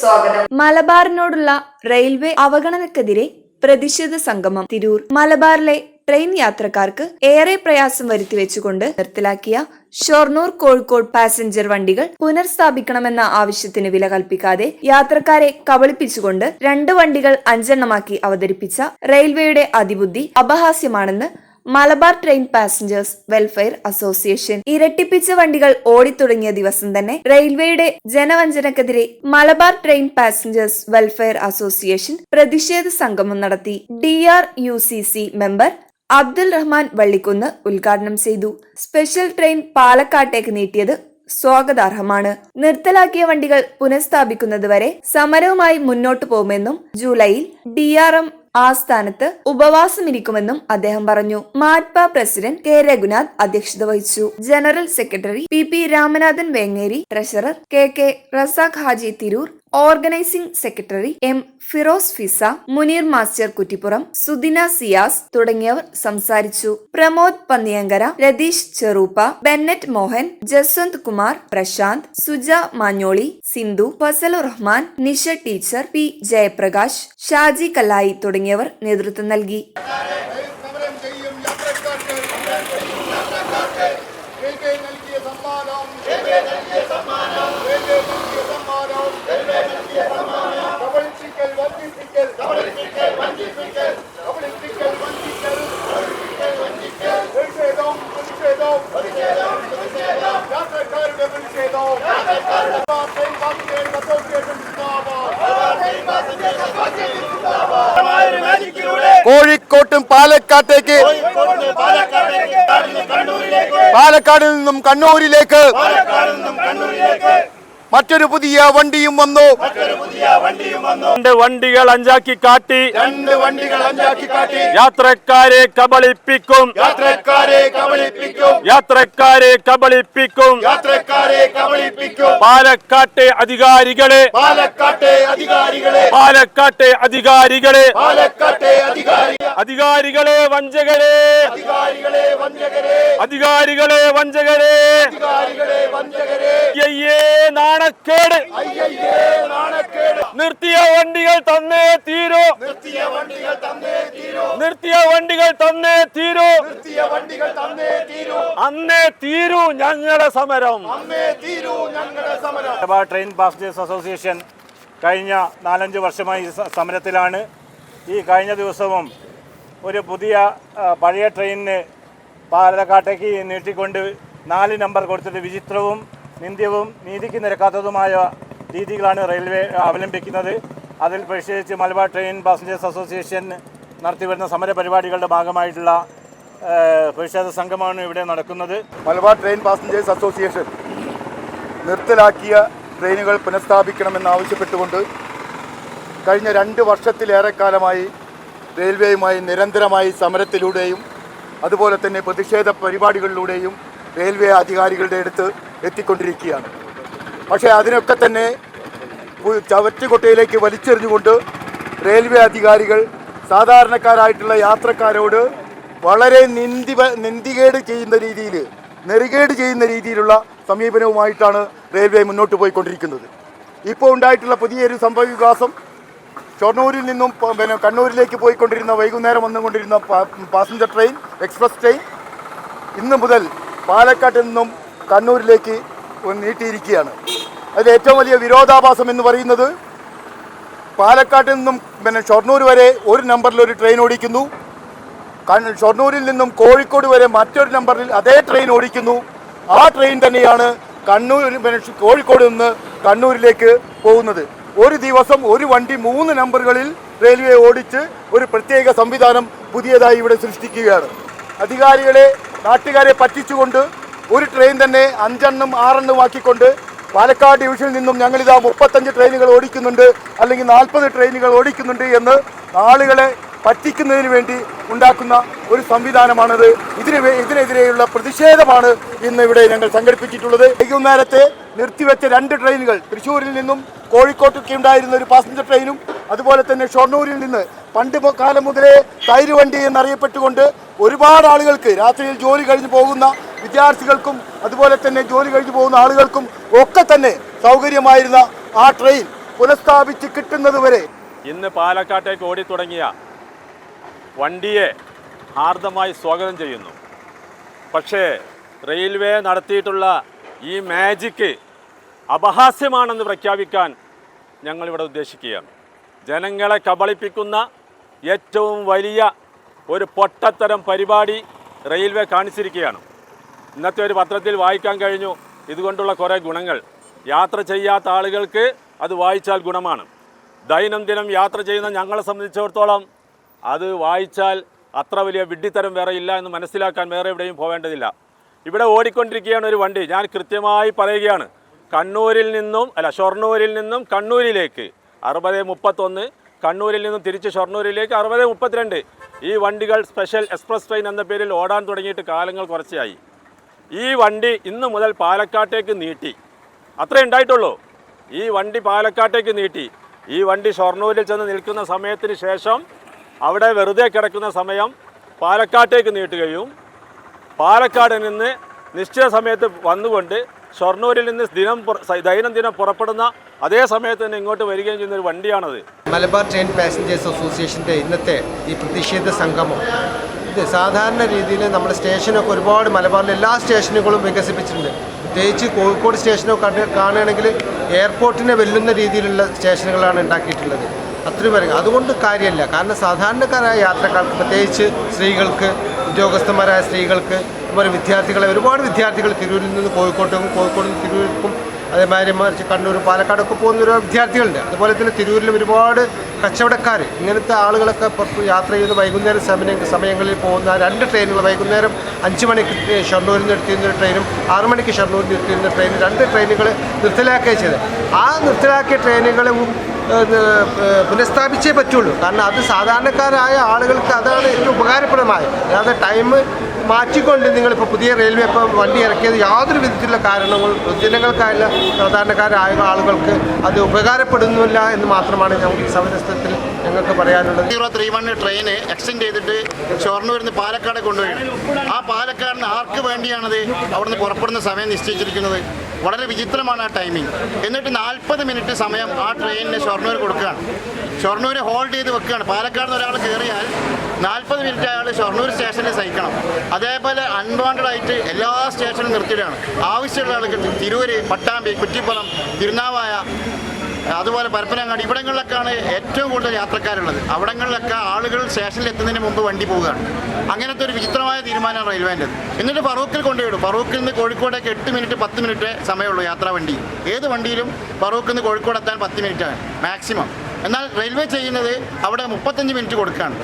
സ്വാഗതം. മലബാറിനോടുള്ള റെയിൽവേ അവഗണനക്കെതിരെ പ്രതിഷേധ സംഗമം തിരൂർ. മലബാറിലെ ട്രെയിൻ യാത്രക്കാർക്ക് ഏറെ പ്രയാസം വരുത്തി വെച്ചുകൊണ്ട് നിർത്തലാക്കിയ ഷൊർണൂർ കോഴിക്കോട് പാസഞ്ചർ വണ്ടികൾ പുനർസ്ഥാപിക്കണമെന്ന ആവശ്യത്തിന് വില കൽപ്പിക്കാതെ യാത്രക്കാരെ കബളിപ്പിച്ചുകൊണ്ട് രണ്ട് വണ്ടികൾ അഞ്ചെണ്ണമാക്കി അവതരിപ്പിച്ച റെയിൽവേയുടെ അതിബുദ്ധി അപഹാസ്യമാണെന്ന് Malabar train passengers welfare association ഇരട്ടിപ്പിച്ച വണ്ടികൾ ഓടിത്തുടങ്ങിയ ദിവസം തന്നെ റെയിൽവേയുടെ ജനവഞ്ചനക്കെതിരെ Malabar train passengers welfare association പ്രതിഷേധ സംഗമം നടത്തി. D R U C C member Abdul Rahman Vallikkunnu ഉദ്ഘാടനം ചെയ്തു. സ്പെഷ്യൽ ട്രെയിൻ പാലക്കാട്ടേക്ക് നീട്ടിയത് സ്വാഗതാർഹമാണ്. നിർത്തലാക്കിയ വണ്ടികൾ പുനഃസ്ഥാപിക്കുന്നതുവരെ സമരവുമായി മുന്നോട്ടു പോകുമെന്നും ജൂലൈയിൽ ഡി ആർ എം ആസ്ഥാനത്ത് ഉപവാസമിരിക്കുമെന്നും അദ്ദേഹം പറഞ്ഞു. മാറ്റ്പ പ്രസിഡന്റ് കെ. രഘുനാഥ് അധ്യക്ഷത വഹിച്ചു. General secretary P. P. Ramanathan Vengeri treasurer K. K. Razak Haji Tirur organizing secretary M Firoz Fiza Muneer master Kuttippuram Sudina Siyas തുടങ്ങിയവർ സംസാരിച്ചു. Pramod Panniyankara Ratheesh Cheruppa Bennett Mohan Jaswanth Kumar Prashanth Suja Manjoli Sindhu Fazalur Rahman Nisha teacher P Jayaprakash Shaji Kalayi തുടങ്ങിയവർ നേതൃത്വം നൽകി സമരം ചെയ്യും യാത്രക്കാർക്ക് railway നൽകിയ സമ്മാനം റെയിൽവേ നൽകിയ സമ്മാനം കബളിപ്പിക്കൽ വഞ്ചിപ്പിക്കൽ കബളിപ്പിക്കൽ വഞ്ചിപ്പിക്കൽ കബളിപ്പിക്കൽ വഞ്ചിക്കൽ പ്രതിഷേധം പ്രതിഷേധം യാത്രക്കാരുടെ പ്രതിഷേധം ട്രെയിൻ പാസഞ്ചേഴ്സ് അസോസിയേഷൻ ജിന്ദാബാദ് കോഴിക്കോട്ടും പാലക്കാട്ടേക്ക് പാലക്കാടിൽ നിന്നും കണ്ണൂരിലേക്ക് മറ്റൊരു പുതിയ വണ്ടിയും വന്നു. രണ്ട് വണ്ടികൾ അഞ്ചാക്കി കാട്ടി. രണ്ട് വണ്ടികൾ അഞ്ചാക്കി കാട്ടി. യാത്രക്കാരെ കബളിപ്പിക്കും. യാത്രക്കാരെ കബളിപ്പിക്കും. യാത്രക്കാരെ കബളിപ്പിക്കും. യാത്രക്കാരെ കബളിപ്പിക്കും. പാലക്കാട്ടെ അധികാരികളെ. പാലക്കാട്ടെ അധികാരികളെ. പാലക്കാട്ടെ അധികാരികളെ. പാലക്കാട്ടെ അധികാരി അധികാരികളെ വഞ്ചകരെ. അധികാരികളെ വഞ്ചകരെ. അധികാരികളെ വഞ്ചകരെ. അധികാരികളെ വഞ്ചകരെ. അയ്യേ നാണക്കേട്. നിർത്തിയ വണ്ടികൾ തന്നേ തീരോ. നിർത്തിയ വണ്ടികൾ തന്നേ തീരോ. നിർത്തിയ വണ്ടികൾ തന്നേ നിർത്തിയ വണ്ടികൾ തന്നേ അന്നേ തീരൂ സമരം അന്നേ തീരൂ ഞങ്ങളുടെ സമരം. ട്രെയിൻ പാസഞ്ചേഴ്സ് അസോസിയേഷൻ കഴിഞ്ഞ നാലഞ്ച് വർഷമായി സമരത്തിലാണ്. ഈ കഴിഞ്ഞ ദിവസവും ഒരു പുതിയ പഴയ ട്രെയിനിന് പാലക്കാട്ടേക്ക് നീട്ടിക്കൊണ്ട് നാല് നമ്പർ കൊടുത്തിട്ട് വിചിത്രവും നിന്ദ്യവും നീതിക്ക് നിരക്കാത്തതുമായ രീതികളാണ് റെയിൽവേ അവലംബിക്കുന്നത്. അതിൽ പ്രതിഷേധിച്ച് മലബാർ ട്രെയിൻ പാസഞ്ചേഴ്സ് അസോസിയേഷൻ നടത്തിവരുന്ന സമര പരിപാടികളുടെ ഭാഗമായിട്ടുള്ള പ്രതിഷേധ സംഘമാണ് ഇവിടെ നടക്കുന്നത്. മലബാർ ട്രെയിൻ പാസഞ്ചേഴ്സ് അസോസിയേഷൻ നിർത്തലാക്കിയ ട്രെയിനുകൾ പുനഃസ്ഥാപിക്കണമെന്നാവശ്യപ്പെട്ടുകൊണ്ട് കഴിഞ്ഞ രണ്ട് വർഷത്തിലേറെക്കാലമായി റെയിൽവേയുമായി നിരന്തരമായി സമരത്തിലൂടെയും അതുപോലെ തന്നെ പ്രതിഷേധ പരിപാടികളിലൂടെയും റെയിൽവേ അധികാരികളുടെ അടുത്ത് എത്തിക്കൊണ്ടിരിക്കുകയാണ്. പക്ഷേ അതിനൊക്കെ തന്നെ ചവറ്റുകൊട്ടയിലേക്ക് വലിച്ചെറിഞ്ഞുകൊണ്ട് റെയിൽവേ അധികാരികൾ സാധാരണക്കാരായിട്ടുള്ള യാത്രക്കാരോട് വളരെ നിന്ദി നിന്ദികേട് ചെയ്യുന്ന രീതിയിൽ നെറുകേട് ചെയ്യുന്ന രീതിയിലുള്ള സമീപനവുമായിട്ടാണ് റെയിൽവേ മുന്നോട്ട് പോയിക്കൊണ്ടിരിക്കുന്നത്. ഇപ്പോൾ ഉണ്ടായിട്ടുള്ള പുതിയൊരു സംഭവ വികാസം ഷൊർണൂരിൽ നിന്നും പിന്നെ കണ്ണൂരിലേക്ക് പോയിക്കൊണ്ടിരുന്ന വൈകുന്നേരം വന്നുകൊണ്ടിരുന്ന പാസഞ്ചർ ട്രെയിൻ എക്സ്പ്രസ് ട്രെയിൻ ഇന്ന് മുതൽ പാലക്കാട്ടിൽ നിന്നും കണ്ണൂരിലേക്ക് നീട്ടിയിരിക്കുകയാണ്. അതിൽ ഏറ്റവും വലിയ വിരോധാഭാസം എന്ന് പറയുന്നത് പാലക്കാട്ടിൽ നിന്നും പിന്നെ ഷൊർണൂർ വരെ ഒരു നമ്പറിൽ ഒരു ട്രെയിൻ ഓടിക്കുന്നു. ഷൊർണൂരിൽ നിന്നും കോഴിക്കോട് വരെ മറ്റൊരു നമ്പറിൽ അതേ ട്രെയിൻ ഓടിക്കുന്നു. ആ ട്രെയിൻ തന്നെയാണ് കണ്ണൂർ പിന്നെ കോഴിക്കോട് നിന്ന് കണ്ണൂരിലേക്ക് പോകുന്നത്. ഒരു ദിവസം ഒരു വണ്ടി മൂന്ന് നമ്പറുകളിൽ റെയിൽവേ ഓടിച്ച് ഒരു പ്രത്യേക സംവിധാനം പുതിയതായി ഇവിടെ സൃഷ്ടിക്കുകയാണ്. അധികാരികളെ നാട്ടുകാരെ പറ്റിച്ചുകൊണ്ട് ഒരു ട്രെയിൻ തന്നെ അഞ്ചെണ്ണം ആറെണ്ണം ആക്കിക്കൊണ്ട് പാലക്കാട് ഡിവിഷനിൽ നിന്നും ഞങ്ങളിതാ മുപ്പത്തഞ്ച് ട്രെയിനുകൾ ഓടിക്കുന്നുണ്ട് അല്ലെങ്കിൽ നാൽപ്പത് ട്രെയിനുകൾ ഓടിക്കുന്നുണ്ട് എന്ന് ആളുകളെ പറ്റിക്കുന്നതിന് വേണ്ടി ഉണ്ടാക്കുന്ന ഒരു സംവിധാനമാണത്. ഇതിന് ഇതിനെതിരെയുള്ള പ്രതിഷേധമാണ് ഇന്ന് ഇവിടെ ഞങ്ങൾ സംഘടിപ്പിച്ചിട്ടുള്ളത്. വൈകുന്നേരത്തെ നിർത്തിവെച്ച രണ്ട് ട്രെയിനുകൾ തൃശ്ശൂരിൽ നിന്നും കോഴിക്കോട്ടൊക്കെ ഉണ്ടായിരുന്ന ഒരു പാസഞ്ചർ ട്രെയിനും അതുപോലെ തന്നെ ഷൊർണൂരിൽ നിന്ന് പണ്ട് കാലം മുതലേ തൈര് വണ്ടി എന്നറിയപ്പെട്ടുകൊണ്ട് ഒരുപാട് ആളുകൾക്ക് രാത്രിയിൽ ജോലി കഴിഞ്ഞ് പോകുന്ന വിദ്യാർത്ഥികൾക്കും അതുപോലെ തന്നെ ജോലി കഴിഞ്ഞു പോകുന്ന ആളുകൾക്കും ഒക്കെ തന്നെ സൗകര്യമായിരുന്ന ആ ട്രെയിൻ പുനഃസ്ഥാപിച്ച് കിട്ടുന്നത് വരെ ഇന്ന് പാലക്കാട്ടേക്ക് ഓടി തുടങ്ങിയ വണ്ടിയെ ഹാർദമായി സ്വാഗതം ചെയ്യുന്നു. പക്ഷേ റെയിൽവേ നടത്തിയിട്ടുള്ള ഈ മാജിക്ക് അപഹാസ്യമാണെന്ന് പ്രഖ്യാപിക്കാൻ ഞങ്ങളിവിടെ ഉദ്ദേശിക്കുകയാണ്. ജനങ്ങളെ കബളിപ്പിക്കുന്ന ഏറ്റവും വലിയ ഒരു പൊട്ടത്തരം പരിപാടി റെയിൽവേ കാണിച്ചിരിക്കുകയാണ്. ഇന്നത്തെ ഒരു പത്രത്തിൽ വായിക്കാൻ കഴിഞ്ഞു. ഇതുകൊണ്ടുള്ള കുറേ ഗുണങ്ങൾ. യാത്ര ചെയ്യാത്ത ആളുകൾക്ക് അത് വായിച്ചാൽ ഗുണമാണ്. ദൈനംദിനം യാത്ര ചെയ്യുന്ന ഞങ്ങളെ സംബന്ധിച്ചിടത്തോളം അത് വായിച്ചാൽ അത്ര വലിയ വിഡ്ഢിത്തരം വേറെ ഇല്ല എന്ന് മനസ്സിലാക്കാൻ വേറെ എവിടെയും പോവേണ്ടതില്ല. ഇവിടെ ഓടിക്കൊണ്ടിരിക്കുകയാണ് ഒരു വണ്ടി. ഞാൻ കൃത്യമായി പറയുകയാണ്. കണ്ണൂരിൽ നിന്നും അല്ല ഷൊർണൂരിൽ നിന്നും കണ്ണൂരിലേക്ക്. അറുപത് മുപ്പത്തൊന്ന്. കണ്ണൂരിൽ നിന്നും തിരിച്ച് ഷൊർണൂരിലേക്ക് അറുപത് മുപ്പത്തിരണ്ട്. ഈ വണ്ടികൾ സ്പെഷ്യൽ എക്സ്പ്രസ് ട്രെയിൻ എന്ന പേരിൽ ഓടാൻ തുടങ്ങിയിട്ട് കാലങ്ങൾ കുറച്ചായി. ഈ വണ്ടി ഇന്ന് മുതൽ പാലക്കാട്ടേക്ക് നീട്ടി. അത്രേ ഉണ്ടായിട്ടുള്ളൂ. ഈ വണ്ടി പാലക്കാട്ടേക്ക് നീട്ടി. ഈ വണ്ടി ഷൊർണൂരിൽ ചെന്ന് നിൽക്കുന്ന സമയത്തിന് ശേഷം അവിടെ വെറുതെ കിടക്കുന്ന സമയം പാലക്കാട്ടേക്ക് നീട്ടുകയും പാലക്കാട് നിന്ന് നിശ്ചിത സമയത്ത് വന്നുകൊണ്ട് ഷൊർണൂരിൽ നിന്ന് ദിനം ദൈനംദിനം പുറപ്പെടുന്ന അതേ സമയത്ത് തന്നെ ഇങ്ങോട്ട് വരികയും ചെയ്യുന്ന ഒരു വണ്ടിയാണത്. മലബാർ ട്രെയിൻ പാസഞ്ചേഴ്സ് അസോസിയേഷന്റെ ഇന്നത്തെ ഈ പ്രതിഷേധ സംഗമം. ഇത് സാധാരണ രീതിയിൽ നമ്മുടെ സ്റ്റേഷനൊക്കെ ഒരുപാട് മലബാറിലെ എല്ലാ സ്റ്റേഷനുകളും വികസിപ്പിച്ചിട്ടുണ്ട്. പ്രത്യേകിച്ച് കോഴിക്കോട് സ്റ്റേഷനൊക്കെ കാണുകയാണെങ്കിൽ എയർപോർട്ടിനെ വെല്ലുന്ന രീതിയിലുള്ള സ്റ്റേഷനുകളാണ് ഉണ്ടാക്കിയിട്ടുള്ളത്. അത്രയും വരെ. അതുകൊണ്ട് കാര്യമല്ല. കാരണം സാധാരണക്കാരായ യാത്രക്കാർക്ക് പ്രത്യേകിച്ച് സ്ത്രീകൾക്ക് ഉദ്യോഗസ്ഥന്മാരായ സ്ത്രീകൾക്ക് അതുപോലെ വിദ്യാർത്ഥികളെ ഒരുപാട് വിദ്യാർത്ഥികൾ തിരൂരിൽ നിന്ന് കോഴിക്കോട്ടും കോഴിക്കോട് നിന്ന് തിരൂർക്കും അതേമാതിരി മറിച്ച് കണ്ണൂർ പാലക്കാടൊക്കെ പോകുന്ന ഒരു വിദ്യാർത്ഥികളുണ്ട്. അതുപോലെ തന്നെ തിരൂരിലും ഒരുപാട് കച്ചവടക്കാർ ഇങ്ങനത്തെ ആളുകളൊക്കെ പുറത്ത് യാത്ര ചെയ്ത് വൈകുന്നേര സമയ സമയങ്ങളിൽ പോകുന്ന രണ്ട് ട്രെയിനുകൾ. വൈകുന്നേരം അഞ്ച് മണിക്ക് ഷൊർണൂരിൽ നിന്ന് എടുത്തിരുന്ന ഒരു ട്രെയിനും ആറു മണിക്ക് ഷൊർണൂരിൽ നിന്ന് എടുത്തിരുന്ന ട്രെയിനും രണ്ട് ട്രെയിനുകൾ നിർത്തലാക്കുകയും ചെയ്തത് ആ നിർത്തലാക്കിയ ട്രെയിനുകളും പുനഃസ്ഥാപിച്ചേ പറ്റുള്ളൂ. കാരണം അത് സാധാരണക്കാരായ ആളുകൾക്ക് അതാണ് ഏറ്റവും ഉപകാരപ്രദമായത്. അതായത് ടൈം മാറ്റിക്കൊണ്ട് നിങ്ങളിപ്പോൾ പുതിയ റെയിൽവേ ഇപ്പോൾ വണ്ടി ഇറക്കിയത് യാതൊരു വിധത്തിലുള്ള കാരണങ്ങളും പൊതുജനങ്ങൾക്കായുള്ള സാധാരണക്കാരായ ആളുകൾക്ക് അത് ഉപകാരപ്പെടുന്നില്ല എന്ന് മാത്രമാണ് ഞങ്ങൾക്ക് ഈ സമരസ്ഥത്തിൽ ഞങ്ങൾക്ക് പറയാനുള്ളത്. സീറോ ത്രീ വൺ ട്രെയിന് എക്സ്റ്റെൻഡ് ചെയ്തിട്ട് ഷൊർണൂരിൽ നിന്ന് പാലക്കാട് കൊണ്ടുപോയി. ആ പാലക്കാടിന് ആർക്ക് വേണ്ടിയാണത് അവിടുന്ന് പുറപ്പെടുന്ന സമയം നിശ്ചയിച്ചിരിക്കുന്നത്? വളരെ വിചിത്രമാണ് ആ ടൈമിംഗ് എന്നിട്ട് നാൽപ്പത് മിനിറ്റ് സമയം ആ ട്രെയിനിന് ഷൊർണൂർ കൊടുക്കുകയാണ്. ഷൊർണൂർ ഹോൾഡ് ചെയ്ത് വെക്കുകയാണ്. പാലക്കാട് ഒരാൾ കയറിയാൽ നാൽപ്പത് മിനിറ്റ് അയാൾ ഷൊർണൂർ സ്റ്റേഷനിൽ സഹിക്കണം. അതേപോലെ അൺവാണ്ടഡ് ആയിട്ട് എല്ലാ സ്റ്റേഷനും നിർത്തിയിടുകയാണ്. ആവശ്യമുള്ള ആളുകൾ തിരൂര് പട്ടാമ്പി കുറ്റിപ്പുറം തിരുനാവായ അതുപോലെ പരപ്പനങ്ങാടി ഇവിടങ്ങളിലൊക്കെയാണ് ഏറ്റവും കൂടുതൽ യാത്രക്കാരുള്ളത്. അവിടങ്ങളിലൊക്കെ ആളുകൾ സ്റ്റേഷനിൽ എത്തുന്നതിന് മുമ്പ് വണ്ടി പോവുകയാണ്. അങ്ങനത്തെ ഒരു വിചിത്രമായ തീരുമാനമാണ് റെയിൽവേന്റെ എന്നിട്ട് ഫറൂഖിൽ കൊണ്ടുവിടും ഫറൂഖിൽ നിന്ന് കോഴിക്കോടേക്ക് എട്ട് മിനിറ്റ് പത്ത് മിനിറ്റ് സമയമുള്ളൂ യാത്രാ വണ്ടി. ഏത് വണ്ടിയിലും ഫറൂഖിൽ നിന്ന് കോഴിക്കോട് എത്താൻ പത്ത് മിനിറ്റാണ് മാക്സിമം. എന്നാൽ റെയിൽവേ ചെയ്യുന്നത് അവിടെ മുപ്പത്തഞ്ച് മിനിറ്റ് കൊടുക്കുകയാണ്.